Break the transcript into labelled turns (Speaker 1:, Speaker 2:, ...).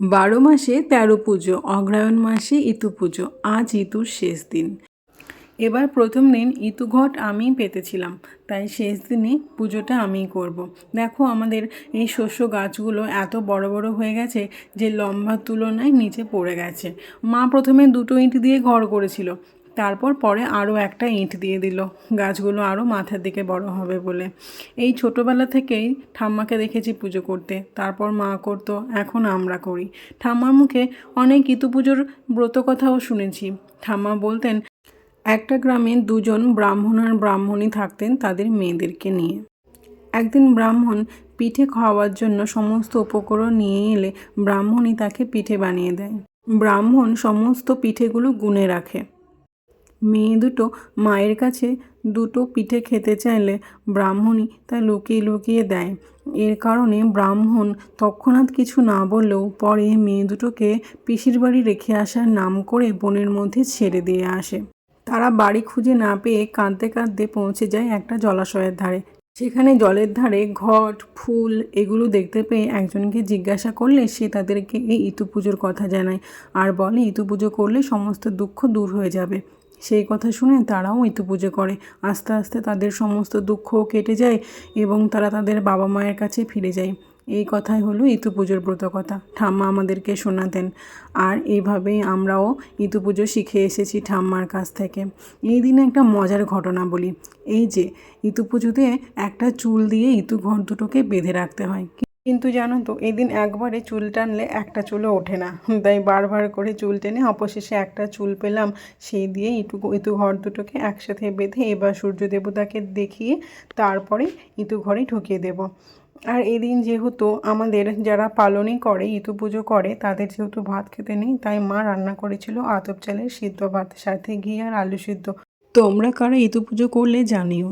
Speaker 1: বারো মাসে তেরো পুজো, অগ্রায়ণ মাসে ইতু পুজো, আজ ইতুর শেষ দিন এবার প্রথম দিন ইতুঘট আমিই পেতেছিলাম, তাই শেষ দিনে পুজোটা আমিই করব। দেখো আমাদের এই শস্য গাছগুলো এত বড় বড় হয়ে গেছে যে লম্বা তুলনায় নিচে পড়ে গেছে মা প্রথমে দুটো ইঁট দিয়ে ঘর করেছিল তারপর পরে আরও একটা ইঁট দিয়ে দিল। গাছগুলো আরও মাথার দিকে বড় হবে বলে। এই ছোটোবেলা থেকেই ঠাম্মাকে দেখেছি পুজো করতে। তারপর মা করতো, এখন আমরা করি। ঠাম্মার মুখে অনেক ইতু পুজোর ব্রত কথাও শুনেছি। ঠাম্মা বলতেন, একটা গ্রামে দুজন ব্রাহ্মণ আর ব্রাহ্মণী থাকতেন তাদের মেয়েদেরকে নিয়ে। একদিন ব্রাহ্মণ পিঠে খাওয়ার জন্য সমস্ত উপকরণ নিয়ে এলে ব্রাহ্মণী তাকে পিঠে বানিয়ে দেয়। ব্রাহ্মণ সমস্ত পিঠেগুলো গুনে রাখে। মেয়ে দুটো মায়ের কাছে দুটো পিঠে খেতে চাইলে ব্রাহ্মণই তা লুকিয়ে লুকিয়ে দেয়। এর কারণে ব্রাহ্মণ তৎক্ষণাৎ কিছু না বললেও পরে মেয়ে দুটোকে পিসির বাড়ি রেখে আসার নাম করে বনের মধ্যে ছেড়ে দিয়ে আসে। তারা বাড়ি খুঁজে না পেয়ে কাঁদতে কাঁদতে পৌঁছে যায় একটা জলাশয়ের ধারে। সেখানে জলের ধারে ঘট, ফুল এগুলো দেখতে পেয়ে একজনকে জিজ্ঞাসা করলে সে তাদেরকে এই ইতু পুজোর কথা জানায়। আর বলে, ইতু পুজো করলে সমস্ত দুঃখ দূর হয়ে যাবে। সেই কথা শুনে তারাও ইতু পুজো করে। আস্তে আস্তে তাদের সমস্ত দুঃখও কেটে যায় এবং তারা তাদের বাবা মায়ের কাছে ফিরে যায়। এই কথাই হলো ইতু পুজোর ব্রত কথা ঠাম্মা আমাদেরকে শোনাতেন, আর এইভাবেই আমরাও ইতু পুজো শিখে এসেছি ঠাম্মার কাছ থেকে। এই দিনে একটা মজার ঘটনা বলি। এই যে, ইতু পুজোতে একটা চুল দিয়ে ইতু ঘর দুটোকে বেঁধে রাখতে হয়। কিন্তু জানো তো, এদিন একবারে চুল টানলে একটা চুলও ওঠে না। তাই বারবার করে চুল টেনে অবশেষে একটা চুল পেলাম। সেই দিয়ে ইটু, ইতু ঘর দুটোকে একসাথে বেঁধে এবার সূর্য দেবতাকে দেখিয়ে তারপরে ইতু ঘরে ঢুকিয়ে দেব। আর এদিন যেহেতু আমাদের যারা পালনই করে, ইতু পুজো করে, তাদের যেহেতু ভাত খেতে নেই, তাই মা রান্না করেছিল আতপ চালের সিদ্ধ ভাত সাথে ঘি আর আলু সিদ্ধ। তোমরা কারা ইতু পুজো করলে জানিও।